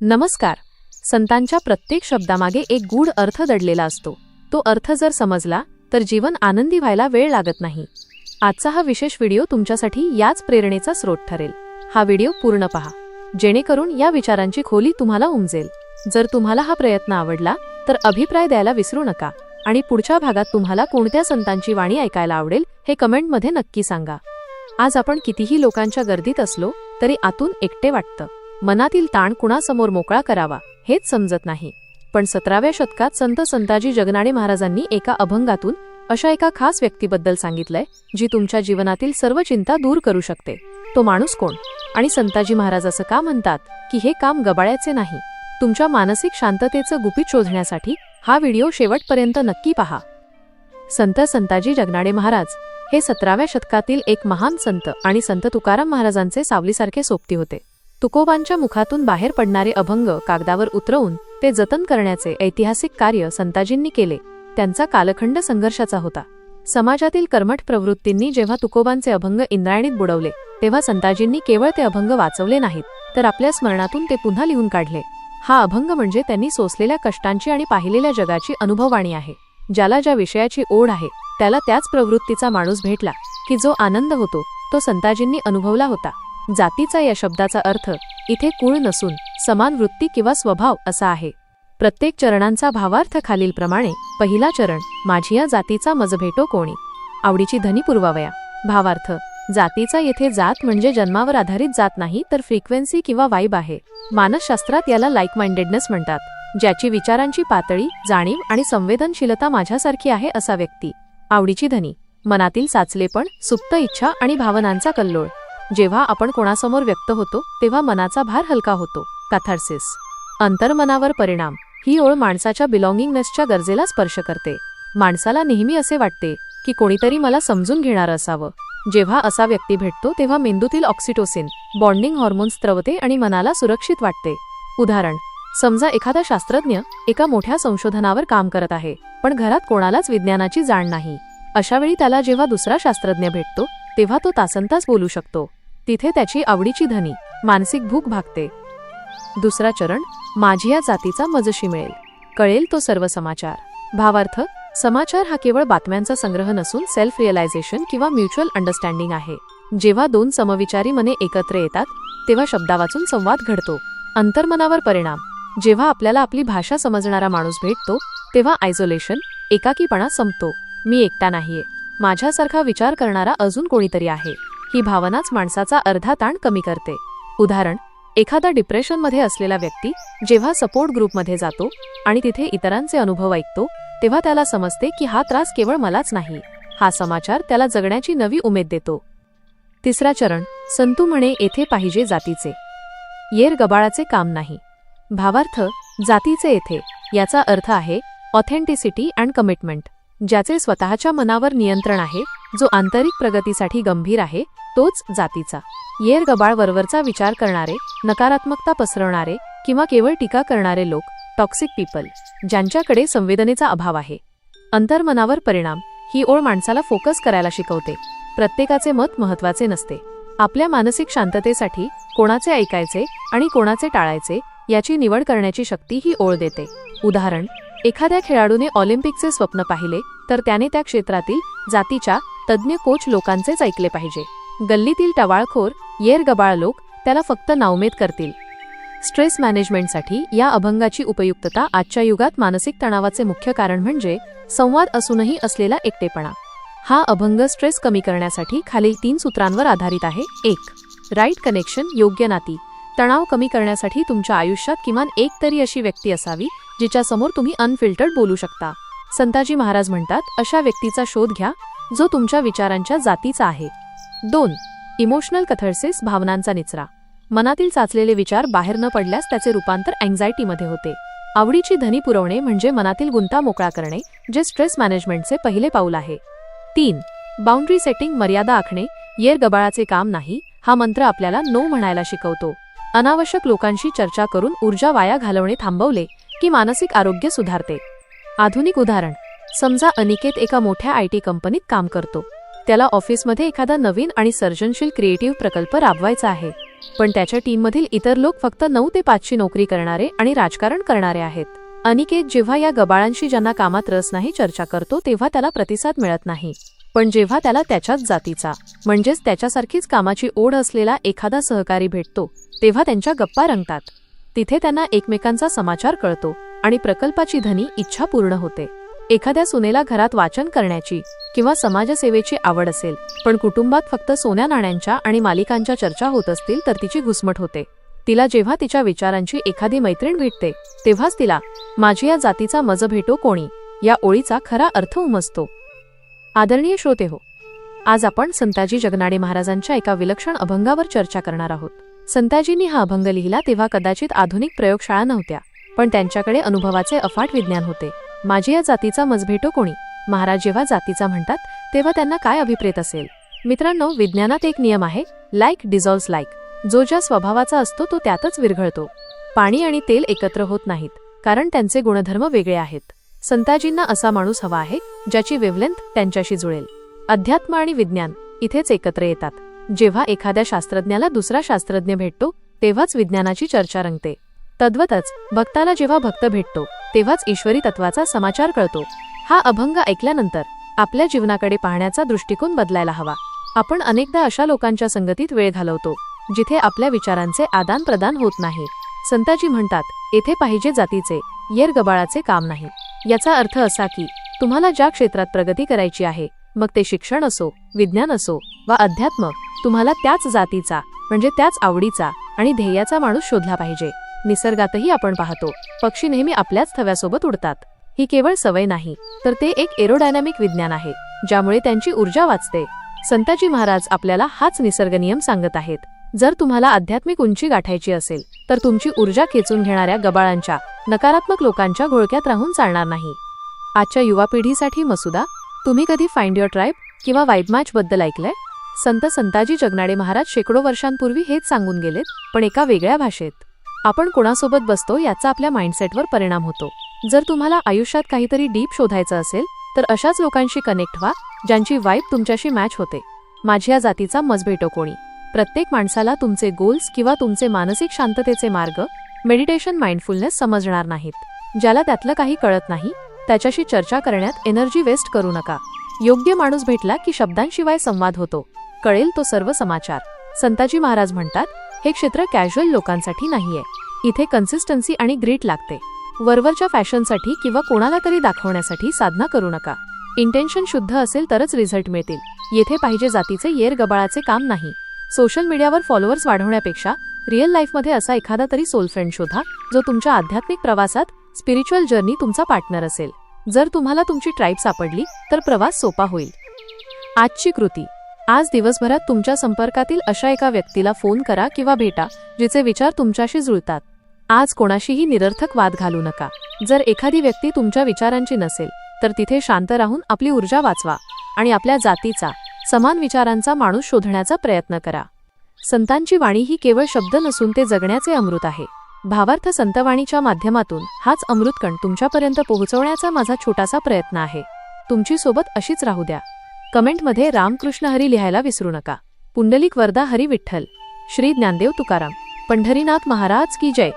नमस्कार. संतांच्या प्रत्येक शब्दामागे एक गूढ अर्थ दडलेला असतो. तो अर्थ जर समजला तर जीवन आनंदी व्हायला वेळ लागत नाही. आजचा हा विशेष व्हिडिओ तुमच्यासाठी याच प्रेरणेचा स्रोत ठरेल. हा व्हिडिओ पूर्ण पहा. जेणेकरून या विचारांची खोली तुम्हाला उमजेल. जर तुम्हाला हा प्रयत्न आवडला तर अभिप्राय द्यायला विसरू नका आणि पुढच्या भागात तुम्हाला कोणत्या संतांची वाणी ऐकायला आवडेल हे कमेंटमध्ये नक्की सांगा. आज आपण कितीही लोकांच्या गर्दीत असलो तरी आतून एकटे वाटतं. मनातील ताण कुणासमोर मोकळा करावा हेच समजत नाही. पण सतराव्या शतकात संत संताजी जगनाडे महाराजांनी एका अभंगातून अशा एका खास व्यक्तीबद्दल सांगितलंय जी तुमच्या जीवनातील सर्व चिंता दूर करू शकते. तो माणूस कोण? आणि संताजी महाराज असं का म्हणतात की हे काम गबाळ्याचे नाही? तुमच्या मानसिक शांततेचं गुपित शोधण्यासाठी हा व्हिडिओ शेवटपर्यंत नक्की पहा. संत संताजी जगनाडे महाराज हे सतराव्या शतकातील एक महान संत आणि संत तुकाराम महाराजांचे सावलीसारखे सोबती होते. तुकोबांच्या मुखातून बाहेर पडणारे अभंग कागदावर उतरवून ते जतन करण्याचे ऐतिहासिक कार्य संताजींनी केले. त्यांचा कालखंड संघर्षाचा होता. समाजातील कर्मठ प्रवृत्तींनी जेव्हा तुकोबांचे अभंग इंद्रायणीत बुडवले तेव्हा संताजींनी केवळ ते अभंग वाचवले नाहीत तर आपल्या स्मरणातून ते पुन्हा लिहून काढले. हा अभंग म्हणजे त्यांनी सोसलेल्या कष्टांची आणि पाहिलेल्या जगाची अनुभववाणी आहे ज्याला ज्या विषयाची ओढ आहे त्याला त्याच प्रवृत्तीचा माणूस भेटला की जो आनंद होतो तो संताजींनी अनुभवला होता. जातीचा या शब्दाचा अर्थ इथे कुळ नसून समान वृत्ती किंवा स्वभाव असा आहे. प्रत्येक चरणांचा भावार्थ खालीलप्रमाणे पहिला चरण माझी या जातीचा मजभेटो कोणी? आवडीची धनी पुरवावया. भावार्थ जातीचा येथे जात म्हणजे जन्मावर आधारित जात नाही तर फ्रिक्वेन्सी किंवा वाईब आहे. मानसशास्त्रात याला लाईक माइंडेडनेस म्हणतात. ज्याची विचारांची पातळी जाणीव आणि संवेदनशीलता माझ्यासारखी आहे असा व्यक्ती. आवडीची धनी मनातील साचलेपण सुप्त इच्छा आणि भावनांचा कल्लोळ. जेव्हा आपण कोणासमोर व्यक्त होतो तेव्हा मनाचा भार हलका होतो. कथार्सिस अंतर्मनावर परिणाम. ही ओळ माणसाच्या बिलॉंगिंगनेसच्या गरजेला स्पर्श करते. माणसाला नेहमी असे वाटते की कोणीतरी मला समजून घेणार असावं. जेव्हा असा व्यक्ती भेटतो तेव्हा मेंदूतील ऑक्सिटोसिन बॉन्डिंग हॉर्मोन स्त्रवते आणि मनाला सुरक्षित वाटते. उदाहरण समजा एखादा शास्त्रज्ञ एका मोठ्या संशोधनावर काम करत आहे पण घरात कोणालाच विज्ञानाची जाण नाही. अशावेळी त्याला जेव्हा दुसरा शास्त्रज्ञ भेटतो तेव्हा तो तासनतास बोलू शकतो. तिथे त्याची आवडीची धनी मानसिक भूक भागते. दुसरा चरण माझी या जातीचा मजशी मिळेल. कळेल तो सर्व समाचार भावार्थ समाचार हा केवळ बातम्यांचा संग्रह नसून सेल्फ रिअलायझेशन किंवा म्युच्युअल अंडरस्टँडिंग आहे. जेव्हा दोन समविचारी मने एकत्र येतात तेव्हा शब्दा वाचून संवाद घडतो. अंतर्मनावर परिणाम. जेव्हा आपल्याला आपली भाषा समजणारा माणूस भेटतो तेव्हा आयसोलेशन एकाकीपणा संपतो. मी एकटा नाहीये. माझ्यासारखा विचार करणारा अजून कोणीतरी आहे. ही भावनाच माणसाचा अर्धा ताण कमी करते. उदाहरण एखादा डिप्रेशनमध्ये असलेला व्यक्ती जेव्हा सपोर्ट ग्रुपमध्ये जातो आणि तिथे इतरांचे अनुभव ऐकतो तेव्हा त्याला समजते की हा त्रास केवळ मलाच नाही हा समाचार त्याला जगण्याची नवी उमेद देतो. तिसरा चरण संतू म्हणे येथे पाहिजे जातीचे. येर गबाळाचे काम नाही. भावार्थ जातीचे येथे याचा अर्थ आहे ऑथेंटिसिटी अँड कमिटमेंट. ज्याचे स्वतःच्या मनावर नियंत्रण आहे जो आंतरिक प्रगतीसाठी गंभीर आहे तोच जातीचा. येर गबाळ वरवरचा विचार करणारे नकारात्मकता पसरवणारे किंवा केवळ टीका करणारे लोक टॉक्सिक पीपल ज्यांच्याकडे संवेदनेचा अभाव आहे. अंतर्मनावर परिणाम ही ओळ माणसाला फोकस करायला शिकवते. प्रत्येकाचे मत महत्त्वाचे नसते. आपल्या मानसिक शांततेसाठी कोणाचे ऐकायचे आणि कोणाचे टाळायचे याची निवड करण्याची शक्ती ही ओळ देते. उदाहरण एखाद्या खेळाडूने ऑलिम्पिकचे स्वप्न पाहिले तर त्याने त्या क्षेत्रातील जातीच्या तज्ज्ञ कोच लोकांचेच ऐकले पाहिजे. गल्लीतील टवाळखोर येर गबाळ लोक त्याला फक्त नावमेद करतील. स्ट्रेस मॅनेजमेंटसाठी या अभंगाची उपयुक्तता आजच्या युगात मानसिक तणावाचे मुख्य कारण म्हणजे संवाद असूनही असलेला एकटेपणा. हा अभंग स्ट्रेस कमी करण्यासाठी खालील तीन सूत्रांवर आधारित आहे. एक राईट कनेक्शन योग्य नाती. तणाव कमी करण्यासाठी तुमच्या आयुष्यात किमान एक तरी अशी व्यक्ती असावी जिच्यासमोर तुम्ही अनफिल्टर्ड बोलू शकता. संताजी महाराज म्हणतात अशा व्यक्तीचा शोध घ्या जो तुमच्या विचारांच्या जातीचा आहे. दोन इमोशनल कथर्सिस भावनांचा निचरा. मनातील चाचलेले विचार बाहेर न पडल्यास त्याचे रूपांतर अँझायटीमध्ये होते. आवडीची धनी पुरवणे म्हणजे मनातील गुंता मोकळा करणे जे स्ट्रेस मॅनेजमेंटचे पहिले पाऊल आहे. तीन बाउंड्री सेटिंग मर्यादा आखणे येर गबाळाचे काम नाही हा मंत्र आपल्याला नो म्हणायला शिकवतो. अनावश्यक लोकांशी चर्चा करून ऊर्जा वाया घालवणे थांबवले की मानसिक आरोग्य सुधारते. आधुनिक उदाहरण. समजा अनिकेत एका मोठ्या आय टी कंपनीत काम करतो. त्याला ऑफिसमध्ये एखादा नवीन आणि सर्जनशील क्रिएटिव्ह प्रकल्प राबवायचा आहे. पण त्याच्या टीममधील इतर लोक फक्त नऊ ते पाचची नोकरी करणारे आणि राजकारण करणारे आहेत. अनिकेत जेव्हा या गबाळांशी ज्यांना कामात रस नाही चर्चा करतो तेव्हा त्याला प्रतिसाद मिळत नाही. पण जेव्हा त्याला त्याच्याच जातीचा म्हणजेच त्याच्यासारखीच कामाची ओढ असलेला एखादा सहकारी भेटतो तेव्हा त्यांच्या गप्पा रंगतात. तिथे त्यांना एकमेकांचा समाचार कळतो आणि प्रकल्पाची धनी इच्छा पूर्ण होते. एखाद्या सुनेला घरात वाचन करण्याची किंवा समाजसेवेची आवड असेल पण कुटुंबात फक्त सोन्या नाण्यांच्या आणि मालिकांच्या चर्चा होत असतील तर तिची घुसमट होते. तिला जेव्हा तिच्या विचारांची एखादी मैत्रीण भेटते तेव्हाच तिला माझी या जातीचा मज भेटो कोणी? या ओळीचा खरा अर्थ उमजतो. आदरणीय श्रोते हो आज आपण संताजी जगनाडे महाराजांच्या एका विलक्षण अभंगावर चर्चा करणार आहोत. संताजींनी हा अभंग लिहिला तेव्हा कदाचित आधुनिक प्रयोगशाळा नव्हत्या पण त्यांच्याकडे अनुभवाचे अफाट विज्ञान होते. माझी या जातीचा मजभेटो कोणी? महाराज जेव्हा जातीचा म्हणतात तेव्हा त्यांना काय अभिप्रेत असेल? मित्रांनो विज्ञानात एक नियम आहे लाईक डिझॉल्व्स लाईक जो ज्या स्वभावाचा असतो तो त्यातच विरघळतो. पाणी आणि तेल एकत्र होत नाहीत कारण त्यांचे गुणधर्म वेगळे आहेत. संताजींना असा माणूस हवा आहे ज्याची वेवलेंथ त्यांच्याशी जुळेल. अध्यात्म आणि विज्ञान इथेच एकत्र येतात. जेव्हा एखाद्या शास्त्रज्ञाला दुसरा शास्त्रज्ञ भेटतो तेव्हाच विज्ञानाची चर्चा रंगते. तद्वतच भक्ताला जेव्हा भक्त भेटतो तेव्हाच ईश्वरी तत्वाचा समाचार कळतो. हा अभंग ऐकल्यानंतर आपल्या जीवनाकडे पाहण्याचा दृष्टिकोन बदलायला हवा. आपण अनेकदा अशा लोकांच्या संगतीत वेळ घालवतो जिथे आपल्या विचारांचे आदान प्रदान होत नाही. संताजी म्हणतात येथे पाहिजे जातीचे येर गबाळाचे काम नाही. याचा अर्थ असा की तुम्हाला ज्या क्षेत्रात प्रगती करायची आहे मग ते शिक्षण असो विज्ञान असो वा अध्यात्म तुम्हाला त्याच जातीचा म्हणजे त्याच आवडीचा आणि ध्येयाचा माणूस शोधला पाहिजे. निसर्गातही आपण पाहतो पक्षी नेहमी आपल्याच थव्यासोबत उडतात. ही केवळ सवय नाही तर ते एक एरोडायनामिक विज्ञान आहे ज्यामुळे त्यांची ऊर्जा वाचते. संताजी महाराज आपल्याला हाच निसर्ग नियम सांगत आहेत. जर तुम्हाला आध्यात्मिक उंची गाठायची असेल तर तुमची ऊर्जा खेचून घेणाऱ्या गबाळांच्या नकारात्मक लोकांच्या घोळक्यात राहून चालणार नाही. आजच्या युवा पिढीसाठी मसुदा तुम्ही कधी फाइंड युअर ट्राईब किंवा वाईब मॅच बद्दल ऐकलंय? संत संताजी जगनाडे महाराज शेकडो वर्षांपूर्वी हेच सांगून गेलेत पण एका वेगळ्या भाषेत. आपण कोणासोबत बसतो याचा आपल्या माइंडसेटवर परिणाम होतो. जर तुम्हाला आयुष्यात काहीतरी डीप शोधायचं असेल तर अशाच लोकांशी कनेक्ट व्हा ज्यांची वाईब तुमच्याशी मॅच होते. माझी या जातीचा मजभेटो कोणी. प्रत्येक माणसाला तुमचे गोल्स किंवा तुमचे मानसिक शांततेचे मार्ग मेडिटेशन माइंडफुलनेस समजणार नाहीत. ज्याला त्यातलं काही कळत नाही त्याच्याशी चर्चा करण्यात एनर्जी वेस्ट करू नका. योग्य माणूस भेटला की शब्दांशिवाय संवाद होतो. कळेल तो सर्व समाचार. संताजी महाराज म्हणतात हे क्षेत्र कॅज्युअल लोकांसाठी नाहीये. इथे कन्सिस्टन्सी आणि ग्रीट लागते. वरवरच्या फॅशनसाठी किंवा कोणाला तरी दाखवण्यासाठी साधना करू नका. इंटेन्शन शुद्ध असेल तरच रिझल्ट मिळतील. येथे पाहिजे जातीचे येर गबाळाचे काम नाही. सोशल मीडियावर फॉलोअर्स वाढवण्यापेक्षा रिअल लाईफमध्ये असा एखादा तरी सोल फ्रेंड शोधा जो तुमच्या आध्यात्मिक प्रवासात स्पिरिच्युअल जर्नी तुमचा पार्टनर असेल. जर तुम्हाला तुमची ट्राईब सापडली तर प्रवास सोपा होईल. आजची कृती. आज दिवसभरात तुमच्या संपर्कातील अशा एका व्यक्तीला फोन करा किंवा भेटा जिचे विचार तुमच्याशी जुळतात. आज कोणाशीही निरर्थक वाद घालू नका. जर एखादी व्यक्ती तुमच्या विचारांची नसेल तर तिथे शांत राहून आपली ऊर्जा वाचवा आणि आपल्या जातीचा समान विचारांचा माणूस शोधण्याचा प्रयत्न करा. संतांची वाणी ही केवळ शब्द नसून ते जगण्याचे अमृत आहे. भावार्थ संतवाणीच्या माध्यमातून हाच अमृतकण तुमच्यापर्यंत पोहोचवण्याचा माझा छोटासा प्रयत्न आहे. तुमची सोबत अशीच राहू द्या. कमेंटमध्ये रामकृष्ण हरी लिहायला विसरू नका. पुंडलिक वरदा हरी विठ्ठल. श्री ज्ञानदेव तुकाराम. पंढरीनाथ महाराज की जय.